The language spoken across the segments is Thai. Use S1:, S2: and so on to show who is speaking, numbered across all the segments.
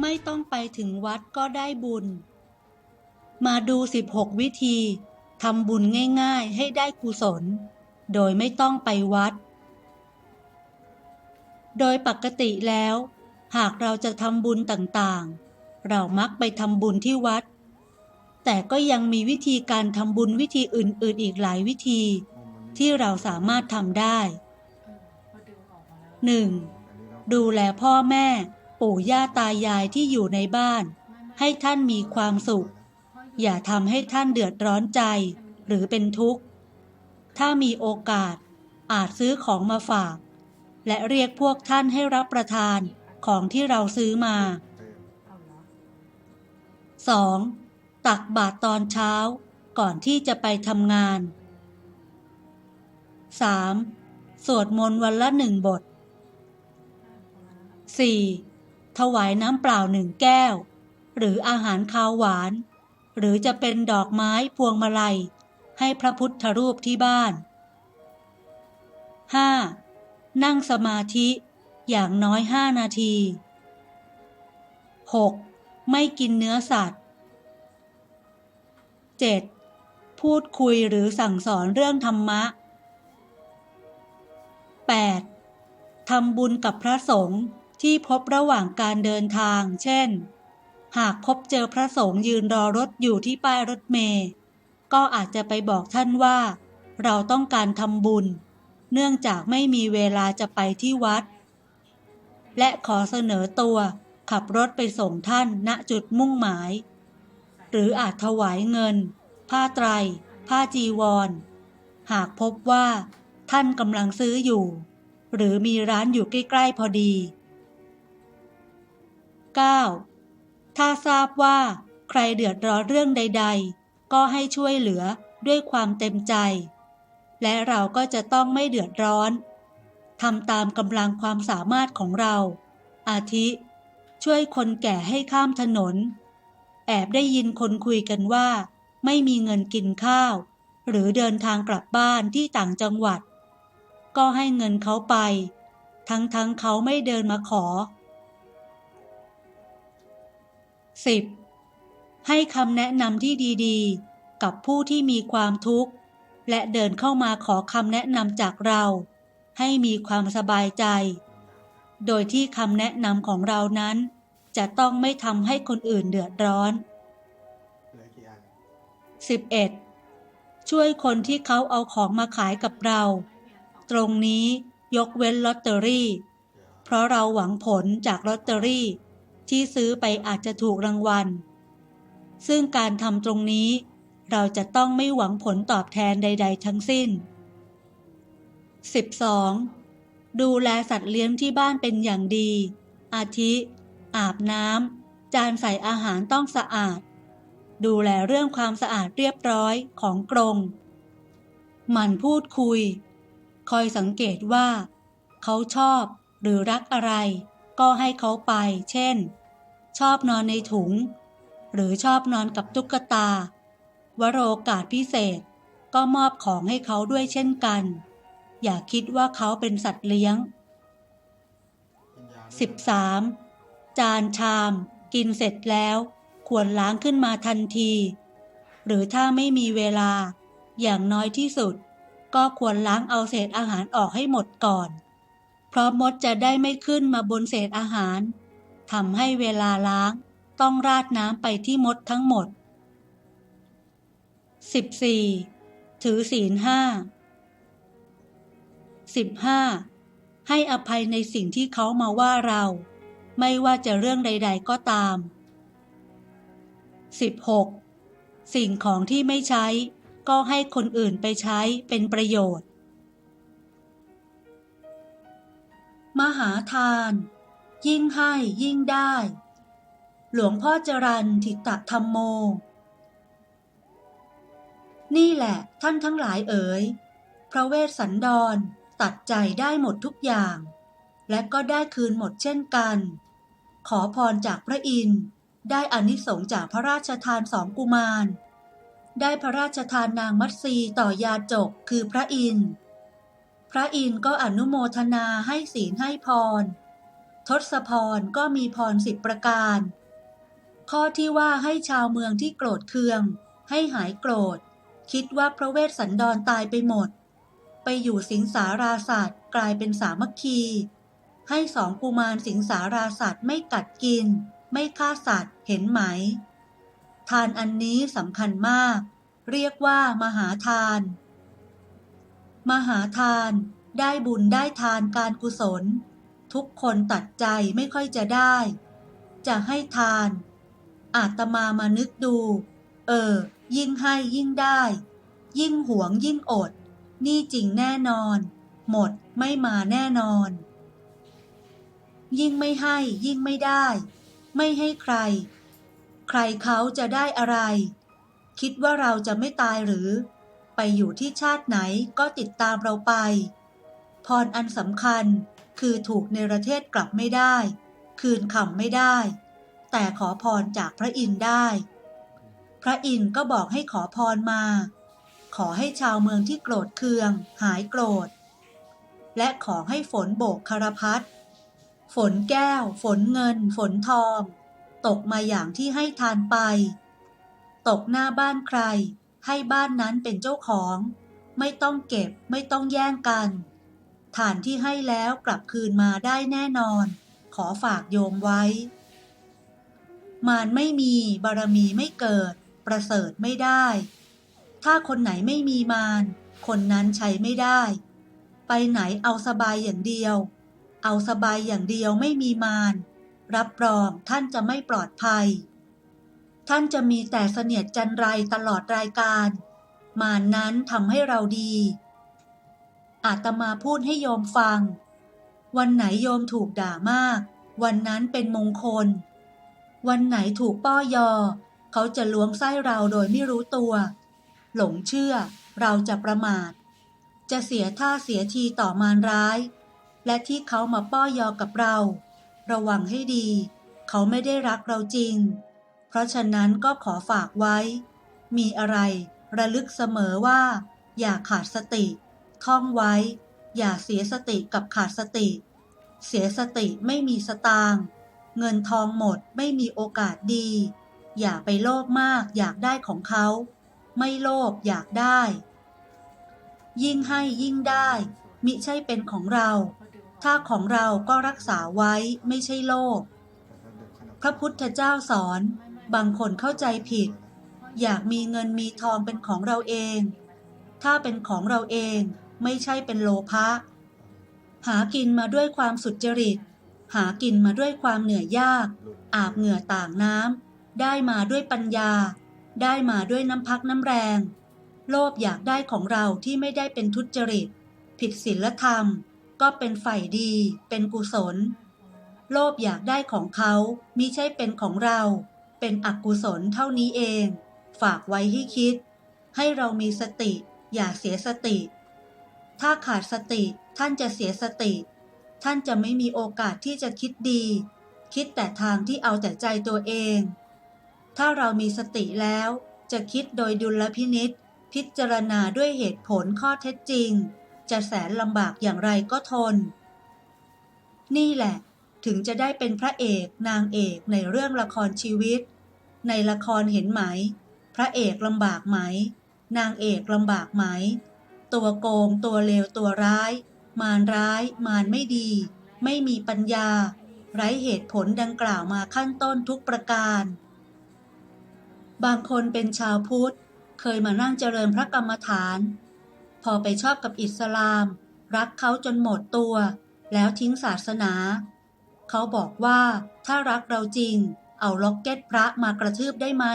S1: ไม่ต้องไปถึงวัดก็ได้บุญ มาดู 16 วิธีทำบุญง่ายๆ ให้ได้กุศล โดยไม่ต้องไปวัด โดยปกติแล้ว หากเราจะทำบุญต่างๆ เรามักไปทำบุญที่วัด แต่ก็ยังมีวิธีการทำบุญวิธีอื่นๆ อีกหลายวิธี ที่เราสามารถทำได้ 1. ดูแลพ่อแม่ ปู่ย่าตายายที่อยู่ในบ้าน ให้ท่านมีความสุข อย่าทำให้ท่านเดือดร้อนใจ หรือเป็นทุกข์ ถ้ามีโอกาสอาจซื้อของมาฝาก และเรียกพวกท่านให้รับประทานของที่เราซื้อมา 2. ตักบาตรตอนเช้าก่อนที่จะไปทำงาน 3. สวดมนต์วันละหนึ่งบท 4. ถวายน้ำเปล่าหนึ่งแก้ว หรืออาหารคาวหวาน หรือจะเป็นดอกไม้พวงมาลัย ให้พระพุทธรูปที่บ้าน 5. นั่งสมาธิอย่างน้อย5นาที 6. ไม่กินเนื้อสัตว์ 7. พูดคุยหรือสั่งสอนเรื่องธรรมะ 8. ทำบุญกับพระสงฆ์ ที่พบระหว่างการเดินทาง เช่น หากพบเจอพระสงฆ์ยืนรอรถอยู่ที่ป้ายรถเมล์ก็อาจจะไปบอกท่านว่า เราต้องการทำบุญ เนื่องจากไม่มีเวลาจะไปที่วัด และขอเสนอตัวขับรถไปส่งท่านณจุดมุ่งหมาย หรืออาจถวายเงิน ผ้าไตร ผ้าจีวร หากพบว่า ท่านกำลังซื้ออยู่ หรือมีร้านอยู่ใกล้ ๆ พอดี 9. ถ้าทราบว่าใครเดือดร้อนเรื่องใด ๆ ก็ให้ช่วยเหลือด้วยความเต็มใจ และเราก็จะต้องไม่เดือดร้อนทำตามกำลังความสามารถของเรา อาทิ ช่วยคนแก่ให้ข้ามถนน แอบได้ยินคนคุยกันว่า ไม่มีเงินกินข้าว หรือเดินทางกลับบ้านที่ต่างจังหวัด ก็ให้เงินเขาไป ทั้งๆเขาไม่เดินมาขอ 10. ให้คำแนะนำที่ดีๆ กับผู้ที่มีความทุกข์ และเดินเข้ามาขอคำแนะนำจากเรา ให้มีความสบายใจ โดยที่คำแนะนำของเรานั้น จะต้องไม่ทำให้คนอื่นเดือดร้อน 11. ช่วยคนที่เขาเอาของมาขายกับเรา ตรงนี้ยกเว้นลอตเตอรี่ เพราะเราหวังผลจากลอตเตอรี่ ที่ซื้อไปอาจจะถูกรางวัล ซึ่งการทำตรงนี้ เราจะต้องไม่หวังผลตอบแทนใด ๆ ทั้งสิ้น 12. ดูแลสัตว์เลี้ยงที่บ้านเป็นอย่างดี อาทิ อาบน้ำ จานใส่อาหารต้องสะอาด ดูแลเรื่องความสะอาดเรียบร้อยของกรงหมันพูดคุย คอยสังเกตว่า เขาชอบหรือรักอะไร ก็ให้เขาไป เช่น ชอบนอนในถุง หรือชอบนอนกับตุ๊กตา วโรกาสพิเศษก็มอบของให้เขาด้วยเช่นกัน อย่าคิดว่าเขาเป็นสัตว์เลี้ยง 13. จานชาม กินเสร็จแล้ว ควรล้างขึ้นมาทันที หรือถ้าไม่มีเวลา อย่างน้อยที่สุด ก็ควรล้างเอาเศษอาหารออกให้หมดก่อน เพราะมดจะได้ไม่ขึ้นมาบนเศษอาหารทำให้เวลาล้างต้องราดน้ำไปที่มดทั้งหมด 14. ถือศีลห้า 15. ให้อภัยในสิ่งที่เขามาว่าเรา ไม่ว่าจะเรื่องใด ๆก็ตาม 16. สิ่งของที่ไม่ใช้ก็ให้คนอื่นไปใช้เป็นประโยชน์ มหาทาน ยิ่งให้ยิ่งได้ หลวงพ่อจรันทิตะธรรมโม นี่แหละท่านทั้งหลายเอ๋ย พระเวสสันดรตัดใจได้หมดทุกอย่าง และก็ได้คืนหมดเช่นกัน ขอพรจากพระอินทร์ได้อานิสงส์จากพระราชทานสองกุมาร ได้พระราชทานนางมัตสีต่อยาจกคือพระอินทร์ พระอินทร์ก็อนุโมทนาให้ศีลให้พร ทศพรก็มีพรสิบประการ ข้อที่ว่าให้ชาวเมืองที่โกรธเคือง ให้หายโกรธ คิดว่าพระเวสสันดรตายไปหมด ไปอยู่สิงสาราศาสตว์กลายเป็นสามัคคี ให้สองกุมารสิงสาราศาสตว์ไม่กัดกิน ไม่ฆ่าสัตว์เห็นไหม ทานอันนี้สำคัญมาก เรียกว่ามหาทาน มหาทาน ได้บุญได้ทานการกุศล ทุกคนตัดใจไม่ค่อยจะได้ จะให้ทาน อาตมามานึกดู เออ ยิ่งให้ยิ่งได้ ยิ่งหวงยิ่งอด นี่จริงแน่นอน หมดไม่มาแน่นอน ยิ่งไม่ให้ยิ่งไม่ได้ ไม่ให้ใคร ใครเขาจะได้อะไร คิดว่าเราจะไม่ตายหรือ ไปอยู่ที่ชาติไหนก็ติดตามเราไป พรอันสำคัญคือถูกในประเทศกลับไม่ได้ คืนคำไม่ได้ แต่ขอพรจากพระอินทร์ได้ พระอินทร์ก็บอกให้ขอพรมา ขอให้ชาวเมืองที่โกรธเคือง หายโกรธ และขอให้ฝนโบกคารพัดฝนแก้ว ฝนเงิน ฝนทอง ตกมาอย่างที่ให้ทานไป ตกหน้าบ้านใคร ให้บ้านนั้นเป็นเจ้าของ ไม่ต้องเก็บไม่ต้องแย่งกัน ฐานที่ให้แล้วกลับคืนมาได้แน่นอน ขอฝากโยมไว้ มารไม่มีบารมีไม่เกิด ประเสริฐไม่ได้ ถ้าคนไหนไม่มีมารคนนั้นใช้ไม่ได้ ไปไหนเอาสบายอย่างเดียว เอาสบายอย่างเดียวไม่มีมารรับรองท่านจะไม่ปลอดภัย ท่านจะมีแต่เสนียดจันไรตลอดรายการ มานั้นทำให้เราดี อาตมาพูดให้โยมฟัง วันไหนโยมถูกด่ามาก วันนั้นเป็นมงคล วันไหนถูกป้อยอ เขาจะล้วงไส้เราโดยไม่รู้ตัว หลงเชื่อเราจะประมาท จะเสียท่าเสียทีต่อมารร้าย และที่เขามาป้อยอกับเรา ระวังให้ดี เขาไม่ได้รักเราจริง เพราะฉะนั้นก็ขอฝากไว้ มีอะไรระลึกเสมอว่า อย่าขาดสติ ท่องไว้ อย่าเสียสติกับขาดสติ เสียสติไม่มีสตางค์เงินทองหมดไม่มีโอกาสดี อย่าไปโลภมากอยากได้ของเขา ไม่โลภอยากได้ ยิ่งให้ยิ่งได้ มิใช่เป็นของเรา ถ้าของเราก็รักษาไว้ไม่ใช่โลภพระพุทธเจ้าสอน บางคนเข้าใจผิด อยากมีเงินมีทองเป็นของเราเอง ถ้าเป็นของเราเองไม่ใช่เป็นโลภะหากินมาด้วยความสุจริต หากินมาด้วยความเหนื่อยยาก อาบเหงื่อต่างน้ำได้มาด้วยปัญญา ได้มาด้วยน้ำพักน้ำแรง โลภอยากได้ของเราที่ไม่ได้เป็นทุจริต ผิดศีลธรรม ก็เป็นฝ่ายดี เป็นกุศล โลภอยากได้ของเขามิใช่เป็นของเรา เป็นอกุศลเท่านี้เอง ฝากไว้ให้คิด ให้เรามีสติ อย่าเสียสติ ถ้าขาดสติท่านจะเสียสติ ท่านจะไม่มีโอกาสที่จะคิดดี คิดแต่ทางที่เอาแต่ใจตัวเอง ถ้าเรามีสติแล้ว จะคิดโดยดุลพินิษพิจารณาด้วยเหตุผลข้อเท็จจริง จะแสนลำบากอย่างไรก็ทน นี่แหละ ถึงจะได้เป็นพระเอกนางเอกในเรื่องละครชีวิต ในละครเห็นไหม พระเอกลำบากไหม นางเอกลำบากไหม ตัวโกงตัวเลวตัวร้าย มารร้าย มารไม่ดี ไม่มีปัญญา ไร้เหตุผลดังกล่าวมาขั้นต้นทุกประการ บางคนเป็นชาวพุทธ เคยมานั่งเจริญพระกรรมฐาน พอไปชอบกับอิสลาม รักเขาจนหมดตัว แล้วทิ้งศาสนา เขาบอกว่าถ้ารักเราจริง เอาล็อกเก็ตพระมากระทืบได้ไหม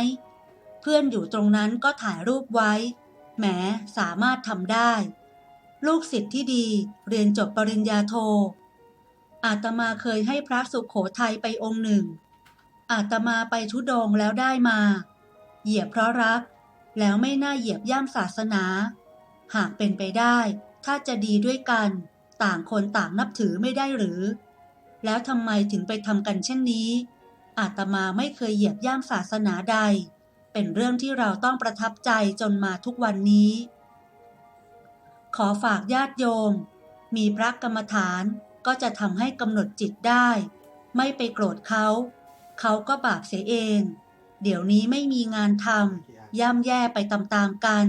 S1: เพื่อนอยู่ตรงนั้นก็ถ่ายรูปไว้ แหมสามารถทำได้ ลูกศิษย์ที่ดีเรียนจบปริญญาโท อาตมาเคยให้พระสุขโขทัยไปองค์หนึ่ง อาตมาไปทุดงแล้วได้มา เหยียบเพราะรัก แล้วไม่น่าเหยียบย่ำศาสนา หากเป็นไปได้ ถ้าจะดีด้วยกัน ต่างคนต่างนับถือไม่ได้หรือ แล้วทำไมถึงไปทำกันเช่นนี้ อาตมาไม่เคยเหยียบย่ำศาสนาใด เป็นเรื่องที่เราต้องประทับใจจนมาทุกวันนี้ ขอฝากญาติโยม มีพระกรรมฐานก็จะทำให้กำหนดจิตได้ ไม่ไปโกรธเขา เขาก็บาปเสียเอง เดี๋ยวนี้ไม่มีงานทำย่ำแย่ไปตามๆกัน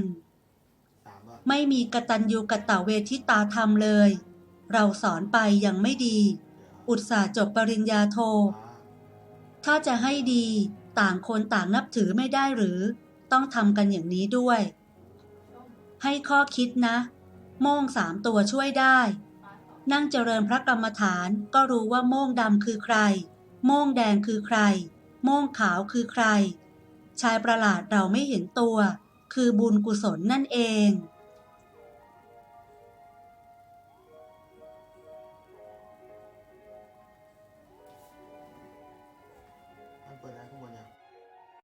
S1: ไม่มีกตัญญูกะตะเวทิตาธรรมเลย เราสอนไปยังไม่ดี อุตส่าห์จบปริญญาโท ถ้าจะให้ดีต่างคนต่างนับถือไม่ได้หรือ ต้องทำกันอย่างนี้ด้วย ให้ข้อคิดนะ โม่งสามตัวช่วยได้ นั่งเจริญพระกรรมฐานก็รู้ว่าโม่งดำคือใคร โม่งแดงคือใคร โม่งขาวคือใคร ชายประหลาดเราไม่เห็นตัว คือบุญกุศลนั่นเอง